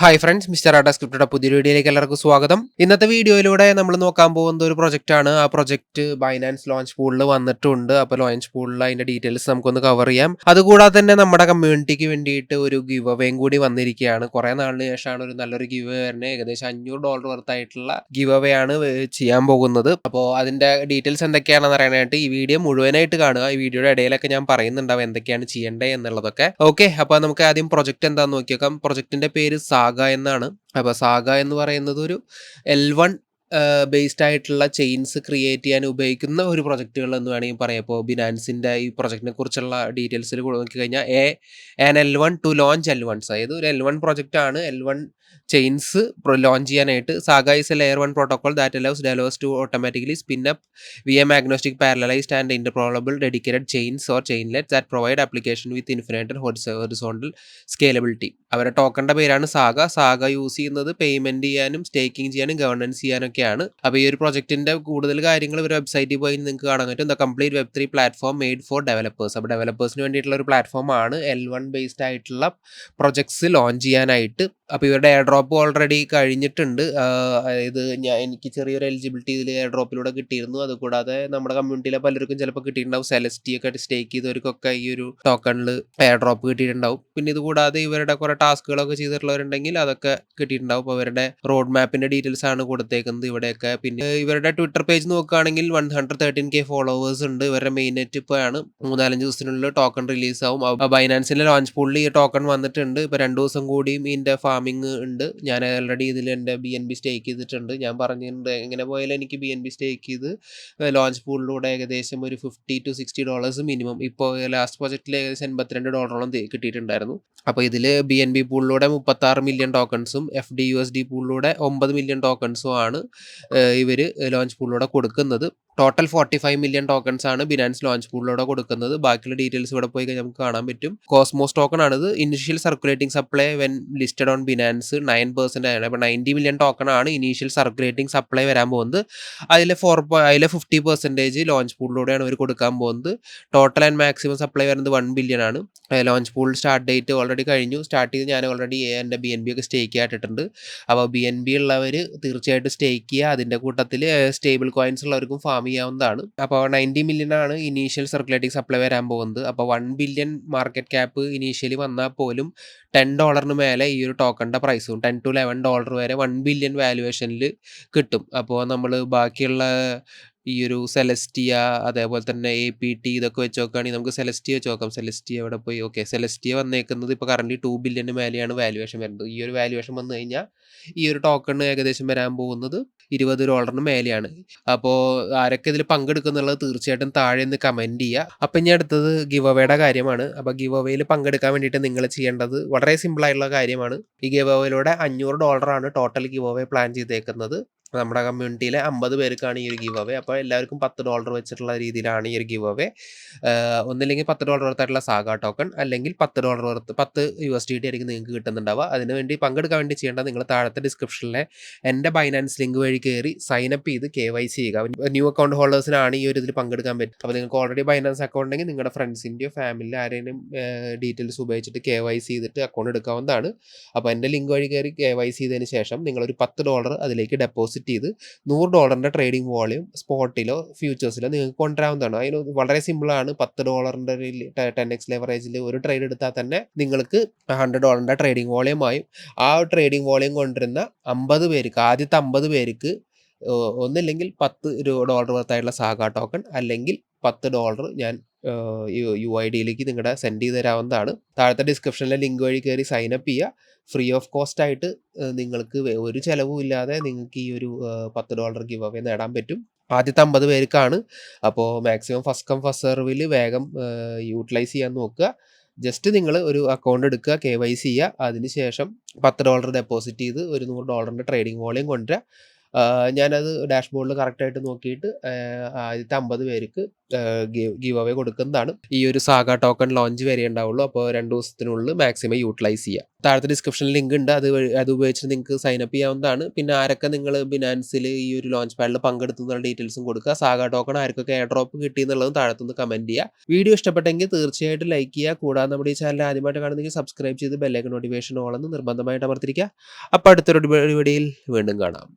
Hi friends mister ആട്ട സ്ക്രിപ്റ്റയുടെ പുതിയൊരു വീഡിയോയിലേക്ക് എല്ലാവർക്കും സ്വാഗതം. ഇന്നത്തെ വീഡിയോയിലൂടെ നമ്മൾ നോക്കാൻ പോകുന്ന ഒരു പ്രൊജക്റ്റ് ആണ്. ആ പ്രൊജക്റ്റ് ബൈനാൻസ് ലോഞ്ച് പൂളിൽ വന്നിട്ടുണ്ട്. അപ്പോൾ ലോഞ്ച് പൂളിൽ അതിന്റെ ഡീറ്റെയിൽസ് നമുക്കൊന്ന് കവർ ചെയ്യാം. അതുകൂടാതെ തന്നെ നമ്മുടെ കമ്മ്യൂണിറ്റിക്ക് വേണ്ടിയിട്ട് ഒരു ഗിവ് അവേയും കൂടി വന്നിരിക്കുകയാണ്. കുറെ നാളിന് ശേഷമാണ് ഒരു നല്ലൊരു ഗിവ് അവേ വരുന്നത്. ഏകദേശം അഞ്ഞൂറ് ഡോളർ വർത്തായിട്ടുള്ള ഗിവ് അവേ ആണ് ചെയ്യാൻ പോകുന്നത്. അപ്പോൾ അതിന്റെ ഡീറ്റെയിൽസ് എന്തൊക്കെയാണെന്ന് അറിയാനായിട്ട് ഈ വീഡിയോ മുഴുവനായിട്ട് കാണുക. ഈ വീഡിയോയുടെ ഇടയിലൊക്കെ ഞാൻ പറയുന്നുണ്ടാവും എന്തൊക്കെയാണ് ചെയ്യേണ്ടത് എന്നുള്ളതൊക്കെ. ഓക്കെ അപ്പോൾ നമുക്ക് ആദ്യം പ്രൊജക്റ്റ് എന്താണെന്ന് നോക്കിയേക്കാം. പ്രൊജക്റ്റിന്റെ പേര് സാഗ എന്നാണ്. അപ്പോൾ സാഗ എന്ന് പറയുന്നത് ഒരു എൽ വൺ ബേസ്ഡ് ആയിട്ടുള്ള ചെയിൻസ് ക്രിയേറ്റ് ചെയ്യാൻ ഉപയോഗിക്കുന്ന ഒരു പ്രൊജക്റ്റുകൾ എന്ന് വേണമെങ്കിൽ പറയാം. ഇപ്പോൾ ബിനാൻസിന്റെ ഈ പ്രൊജക്റ്റിനെ കുറിച്ചുള്ള ഡീറ്റെയിൽസിൽ നോക്കിക്കഴിഞ്ഞാൽ a an L one to launch L ones അതായത് ഒരു എൽ വൺ പ്രൊജക്റ്റ് ആണ്. എൽ വൺ ചെയിൻസ് ലോഞ്ച് ചെയ്യാനായിട്ട് Saga is a layer one protocol that allows devs to automatically spin up V M agnostic parallelised and interoperable dedicated chains or chainlet that provide application with infinite horizontal scalability അവരുടെ ടോക്കണിന്റെ പേരാണ് Saga Saga use ചെയ്യുന്നത് payment ചെയ്യാനും staking ചെയ്യാനും governance ചെയ്യാനൊക്കെയാണ്. അപ്പോൾ ഈ ഒരു പ്രൊജക്റ്റിന്റെ കൂടുതൽ കാര്യങ്ങൾ ഒരു വെബ്സൈറ്റിൽ പോയി നിങ്ങൾക്ക് കാണാൻ പറ്റും. The complete web three platform made for developers അപ്പോൾ ഡെവലപ്പേഴ്സിന് വേണ്ടിയിട്ടുള്ള ഒരു പ്ലാറ്റ്ഫോമാണ് എൽ വൺ ബേസ്ഡ് ആയിട്ടുള്ള പ്രൊജക്ട്സ് ലോഞ്ച് ചെയ്യാനായിട്ട്. അപ്പോൾ ഇവരുടെ എയർ ഡ്രോപ്പ് ഓൾറെഡി കഴിഞ്ഞിട്ടുണ്ട് അതായത് ഞാൻ എനിക്ക് ചെറിയൊരു എലിജിബിലിറ്റി ഇതിൽ എയർ ഡ്രോപ്പിലൂടെ കിട്ടിയിരുന്നു. അതുകൂടാതെ നമ്മുടെ കമ്മ്യൂണിറ്റിയിലെ പലർക്കും ചിലപ്പോൾ കിട്ടിയിട്ടുണ്ടാവും. സെലസ്റ്റിയൊക്കെ സ്റ്റേക്ക് ചെയ്തവർക്കൊക്കെ ഈ ഒരു ടോക്കണിൽ എയർ ഡ്രോപ്പ് കിട്ടിയിട്ടുണ്ടാവും. പിന്നെ ഇത് കൂടാതെ ഇവരുടെ കുറെ ടാസ്കുകളൊക്കെ ചെയ്തിട്ടുള്ളവരുണ്ടെങ്കിൽ അതൊക്കെ കിട്ടിയിട്ടുണ്ടാവും. അപ്പോൾ അവരുടെ റോഡ് മാപ്പിന്റെ ഡീറ്റെയിൽസ് ആണ് കൊടുത്തേക്കുന്നത് ഇവിടെയൊക്കെ. പിന്നെ ഇവരുടെ ട്വിറ്റർ പേജ് നോക്കുകയാണെങ്കിൽ one hundred thirteen K followers ഉണ്ട്. ഇവരുടെ മെയിൻ നെറ്റ് ആണ്. മൂന്നാലഞ്ച് ദിവസത്തിനുള്ളിൽ ടോക്കൺ റിലീസ് ആവും. ബൈനാൻസിന്റെ ലോഞ്ച് പൂളിൽ ഈ ടോക്കൺ വന്നിട്ടുണ്ട്. ഇപ്പോൾ രണ്ട് ദിവസം കൂടിയും ഇതിന്റെ ഫാമിംഗ് ഉണ്ട്. ഞാൻ ഓൾറെഡി ഇതിൽ എന്റെ ബി എൻ ബി സ്റ്റേക്ക് ചെയ്തിട്ടുണ്ട്. ഞാൻ പറഞ്ഞിട്ടുണ്ട് എങ്ങനെ പോയാലും എനിക്ക് ബി എൻ ബി സ്റ്റേക്ക് ചെയ്ത് ലോഞ്ച് പൂളിലൂടെ ഏകദേശം ഒരു fifty to sixty dollars minimum ഇപ്പോൾ ലാസ്റ്റ് പ്രോജക്റ്റിൽ ഏകദേശം എൺപത്തിരണ്ട് ഡോളറോളം കിട്ടിയിട്ടുണ്ടായിരുന്നു. അപ്പോൾ ഇതിൽ ബി എൻ ബി പൂളിലൂടെ മുപ്പത്താറ് million ടോക്കൺസും F D U S D പൂളിലൂടെ ഒമ്പത് മില്യൺ ടോക്കൺസും ആണ് ഇവർ ലോഞ്ച് പൂളിലൂടെ കൊടുക്കുന്നത്. Total forty five million tokens ആണ് ബിനാൻസ് ലോഞ്ച് പൂളിലൂടെ കൊടുക്കുന്നത്. ബാക്കിയുള്ള ഡീറ്റെയിൽസ് ഇവിടെ പോയി കഴിഞ്ഞാൽ നമുക്ക് കാണാൻ പറ്റും. കോസ്മോസ് ടോക്കൺ ആണിത്. Initial circulating supply when listed on Binance nine percent ആണ്. അപ്പോൾ നയന്റി മില്യൺ ടോക്കൺ ആണ് ഇനീഷ്യൽ സർക്കുലേറ്റിംഗ് സപ്ലൈ വരാൻ പോകുന്നത്. അതിലെ ഫോർ അതിലെ ഫിഫ്റ്റി പെർസെന്റേജ് ലോഞ്ച് പൂളിലൂടെയാണ് അവർ കൊടുക്കാൻ പോകുന്നത്. ടോട്ടൽ ആൻഡ് മാക്സിമം സപ്ലൈ വരുന്നത് വൺ ബില്യൺ ആണ്. Launch pool start date already കഴിഞ്ഞു. സ്റ്റാർട്ട് ചെയ്ത് ഞാൻ ഓൾറെഡി എന്റെ ബി എൻ ബി ഒക്കെ സ്റ്റേക്ക് ആയിട്ടിട്ടുണ്ട് അപ്പോൾ ബി എൻ ബി ഉള്ളവർ തീർച്ചയായിട്ടും സ്റ്റേക്ക് ചെയ്യുക. അതിന്റെ കൂട്ടത്തിൽ സ്റ്റേബിൾ കോയിൻസ് ഉള്ളവർക്കും ഫാം ചെയ്യാവുന്നതാണ്. അപ്പോൾ നയന്റി മില്യൺ ആണ് ഇനീഷ്യൽ സർക്കുലേറ്റിംഗ് സപ്ലൈ വരാൻ പോകുന്നത്. അപ്പോൾ one billion market cap initially വന്നാൽ പോലും ടെൻ ഡോളറിന് മേലെ ഈ ഒരു ടോക്കണിന്റെ പ്രൈസും ടെൻ ടു ലെവൻ ഡോളർ വരെ വൺ ബില്യൺ വാലുവേഷനിൽ കിട്ടും. അപ്പോൾ നമ്മൾ ബാക്കിയുള്ള ഈ ഒരു സെലസ്റ്റിയ അതേപോലെ തന്നെ എ പി ടി ഇതൊക്കെ വെച്ച് നോക്കുകയാണെങ്കിൽ നമുക്ക് സെലസ്റ്റിയ വെച്ച് നോക്കാം സെലസ്റ്റിയ ഇവിടെ പോയി? ഓക്കെ സെലസ്റ്റിയ വന്നേക്കുന്നത് ഇപ്പോൾ കറന്റ് ടു ബില്യന് മേലെയാണ് വാല്യുവേഷൻ വരുന്നത്. ഈ ഒരു വാലുവേഷൻ വന്നു കഴിഞ്ഞാൽ ഈ ഒരു ടോക്കൺ ഏകദേശം വരാൻ പോകുന്നത് ഇരുപത് ഡോളറിന് മേലെയാണ്. അപ്പോൾ ആരൊക്കെ ഇതിൽ പങ്കെടുക്കുന്നുള്ളത് തീർച്ചയായിട്ടും താഴെ നിന്ന് കമന്റ് ചെയ്യുക അപ്പം ഇനി അടുത്തത് ഗിവ് അവയുടെ കാര്യമാണ്. അപ്പോൾ ഗിവ് അവയിൽ പങ്കെടുക്കാൻ വേണ്ടിയിട്ട് നിങ്ങൾ ചെയ്യേണ്ടത് വളരെ സിമ്പിൾ ആയിട്ടുള്ള കാര്യമാണ്. ഈ ഗിവ് അവയിലൂടെ അഞ്ഞൂറ് ഡോളറാണ് ടോട്ടൽ ഗിവ് അവേ പ്ലാൻ ചെയ്തേക്കുന്നത്. നമ്മുടെ കമ്മ്യൂണിറ്റിയിലെ അമ്പത് പേർക്കാണ് ഈ ഒരു ഗീവ് അവേ അപ്പോൾ എല്ലാവർക്കും പത്ത് ഡോളർ വെച്ചിട്ടുള്ള രീതിയിലാണ് ഈ ഒരു ഗീവ് അവേ ഒന്നില്ലെങ്കിൽ പത്ത് ഡോളർ വർത്തായിട്ടുള്ള സാഗ ടോക്കൺ അല്ലെങ്കിൽ പത്ത് ഡോളർ വർത്ത് പത്ത് യു എസ് ഡി ടി ആയിരിക്കും നിങ്ങൾക്ക് കിട്ടുന്നുണ്ടാവുക. അതിന് വേണ്ടി പങ്കെടുക്കാൻ വേണ്ടി ചെയ്യേണ്ടത് നിങ്ങൾ താഴത്തെ ഡിസ്ക്രിപ്ഷനിലെ എന്റെ ബൈനാൻസ് ലിങ്ക് വഴി കയറി സൈൻ അപ്പ് ചെയ്ത് കെ വൈ സി ചെയ്യുക. ന്യൂ അക്കൗണ്ട് ഹോൾഡേഴ്സിനാണ് ഈ ഒരു ഇതിൽ പങ്കെടുക്കാൻ പറ്റും അപ്പോൾ നിങ്ങൾക്ക് ഓൾറെഡി ബൈനാൻസ് അക്കൗണ്ട് ഉണ്ടെങ്കിൽ നിങ്ങളുടെ ഫ്രണ്ട്സിന്റെയോ ഫാമിലി ആരെയും ഡീറ്റെയിൽസ് ഉപയോഗിച്ചിട്ട് കെ വൈ സി ചെയ്തിട്ട് അക്കൗണ്ട് എടുക്കാവുന്നതാണ്. അപ്പോൾ എന്റെ ലിങ്ക് വഴി കയറി കെ വൈ സി ചെയ്തതിന് ശേഷം നിങ്ങളൊരു പത്ത് ഡോളർ അതിലേക്ക് ഡെപ്പോസിറ്റ് ചെയ്ത് നൂറ് ഡോളറിന്റെ ട്രേഡിംഗ് വോളിയം സ്പോട്ടിലോ ഫ്യൂച്ചേഴ്സിലോ നിങ്ങൾക്ക് കൊണ്ടുവരാവുന്നതാണ്. അതിന് വളരെ സിമ്പിളാണ് പത്ത് ഡോളറിന്റെ ടെൻ എക്സ് ലെവറേജിൽ ഒരു ട്രേഡ് എടുത്താൽ തന്നെ നിങ്ങൾക്ക് ഹൺഡ്രഡ് ഡോളറിന്റെ ട്രേഡിംഗ് വോളിയം ആയും ആ ട്രേഡിംഗ് വോളിയം കൊണ്ടുവരുന്ന അമ്പത് പേർക്ക് ആദ്യത്തെ അമ്പത് പേർക്ക് ഒന്നില്ലെങ്കിൽ പത്ത് ഡോളർ വർത്തായിട്ടുള്ള സാഗ ടോക്കൺ അല്ലെങ്കിൽ പത്ത് ഡോളർ ഞാൻ യു ഐ ഡിയിലേക്ക് നിങ്ങളുടെ സെൻഡ് ചെയ്ത് തരാവുന്നതാണ് താഴത്തെ ഡിസ്ക്രിപ്ഷനിലെ ലിങ്ക് വഴി കയറി സൈൻ അപ്പ് ചെയ്യുക ഫ്രീ ഓഫ് കോസ്റ്റ് ആയിട്ട് നിങ്ങൾക്ക് ഒരു ചിലവും ഇല്ലാതെ നിങ്ങൾക്ക് ഈ ഒരു പത്ത് ഡോളർ ഗിവ് അവേ നേടാൻ പറ്റും. ആദ്യത്തെ അമ്പത് പേർക്കാണ്. അപ്പോൾ മാക്സിമം ഫസ്റ്റ് കം ഫസ്റ്റ് സെർവിൽ വേഗം യൂട്ടിലൈസ് ചെയ്യാൻ നോക്കുക. ജസ്റ്റ് നിങ്ങൾ ഒരു അക്കൗണ്ട് എടുക്കുക കെ വൈ സി ചെയ്യുക. അതിനുശേഷം പത്ത് ഡോളർ ഡെപ്പോസിറ്റ് ചെയ്ത് ഒരു നൂറ് ഡോളറിന്റെ ട്രേഡിംഗ് വോളിയം കൊണ്ടുവരിക ഞാനത് ഡാഷ്ബോർഡിൽ കറക്റ്റായിട്ട് നോക്കിയിട്ട് ആദ്യത്തെ 50 പേർക്ക് ഗീവ് അവേ കൊടുക്കുന്നതാണ്. ഈ ഒരു സാഗ ടോക്കൺ ലോഞ്ച് വരെ ഉണ്ടാവുള്ളൂ. അപ്പോൾ രണ്ട് ദിവസത്തിനുള്ളിൽ മാക്സിമം യൂട്ടിലൈസ് ചെയ്യുക. താഴത്തെ ഡിസ്ക്രിപ്ഷനിൽ ലിങ്ക് ഉണ്ട്. അത് അത് ഉപയോഗിച്ചിട്ട് നിങ്ങൾക്ക് സൈൻ അപ്പ് ചെയ്യാവുന്നതാണ്. പിന്നെ ആരൊക്കെ നിങ്ങൾ ബിനാൻസിൽ ഈ ഒരു ലോഞ്ച് പാഡിൽ പങ്കെടുത്തു എന്നുള്ള ഡീറ്റെയിൽസും കൊടുക്കുക. സാഗ ടോക്കൺ ആർക്കൊക്കെ എയർ ഡ്രോപ്പ് കിട്ടി എന്നുള്ളതും താഴത്തുനിന്ന് കമന്റ് ചെയ്യുക. വീഡിയോ ഇഷ്ടപ്പെട്ടെങ്കിൽ തീർച്ചയായിട്ടും ലൈക്ക് ചെയ്യുക. കൂടാതെ നമ്മുടെ ഈ ചാനൽ ആദ്യമായിട്ട് കാണുന്നെങ്കിൽ സബ്സ്ക്രൈബ് ചെയ്ത് ബെല്ലൈക്കൺ നോട്ടിഫിക്കേഷൻ ഓൺ എന്ന് നിർബന്ധമായിട്ട് അമർത്തിരിക്കുക. അപ്പോൾ അടുത്തൊരു വീഡിയോയിൽ വീണ്ടും കാണാം.